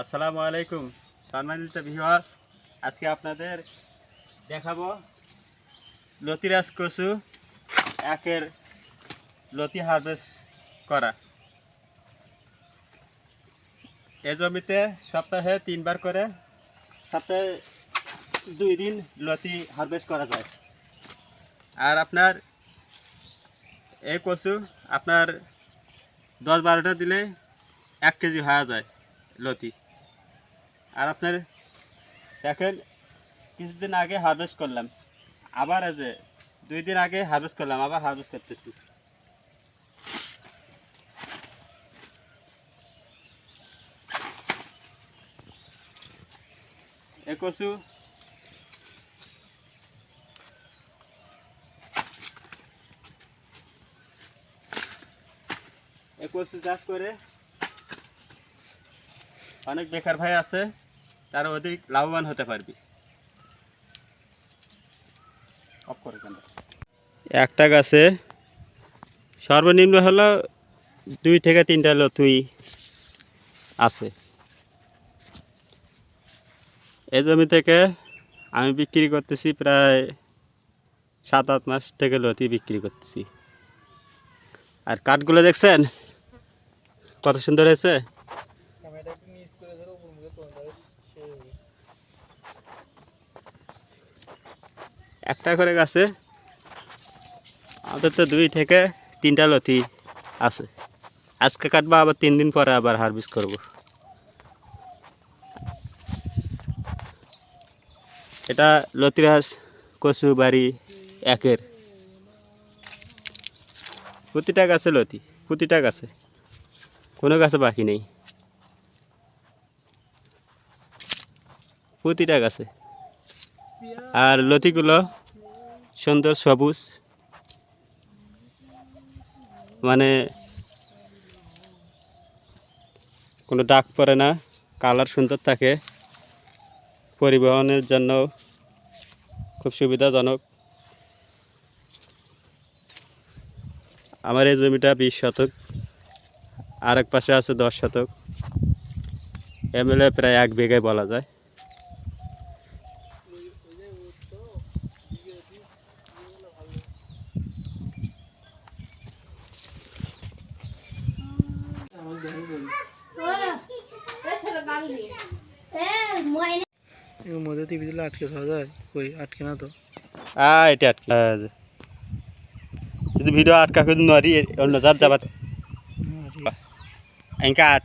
আসসালামু আলাইকুম সম্মানিত ভিউয়ার্স আজকে আপনাদের দেখাবো লতিরাজ কচু একের লতি হারভেস্ট করা। এ জমিতে সপ্তাহে তিনবার করে, সপ্তাহে দুই দিন লতি হারভেস্ট করা যায়। আর আপনার এই কচু আপনার দশ বারোটা দিলে এক কেজি হওয়া যায় লতি। আর আপনার দেখেন, কিছুদিন আগে হারভেস্ট করলাম। আবার যে দুই দিন আগে হারভেস্ট করলাম, আবার হারভেস্ট করতেছি। এ কচু এ কচু চাষ করে অনেক বেকার ভাই আছে, তারা অধিক লাভবান হতে পারবি। একটা গাছে সর্বনিম্ন হলো দুই থেকে তিনটা লতুই আছে। এই জমি থেকে আমি বিক্রি করতেছি প্রায় সাত আট মাস থেকে লতি বিক্রি করতেছি। আর কাঠগুলো দেখছেন? কত সুন্দর হয়েছে? একটা করে গাছে আমাদের তো দুই থেকে তিনটা লতি আছে। আজকে কাটবো, আবার তিন দিন পরে আবার হারভেস্ট করব। এটা লতিরাজ কচু, বাড়ি, একের। প্রতিটা গাছে লতি, প্রতিটা গাছে। কোনো গাছে বাকি নেই। প্রতিটা গাছে। আর লতিগুলো সুন্দর সবুজ। মানে কোনো দাগ পড়ে না, কালার সুন্দর থাকে। পরিবহনের জন্য খুব সুবিধাজনক। আমার এই জমিটা বিশ শতক আর এক পাশে আছে দশ শতক। এমএলএ প্রায় এক বিঘায় বলা যায় আমার দেখে বলি এর মধ্যে টিভি দিলে আটকে থাকা যায়। কই আটকে না তো? আ এটা আটকা। যদি ভিডিও আটকা করে নরি অন্য যার যাবা। এনকা আট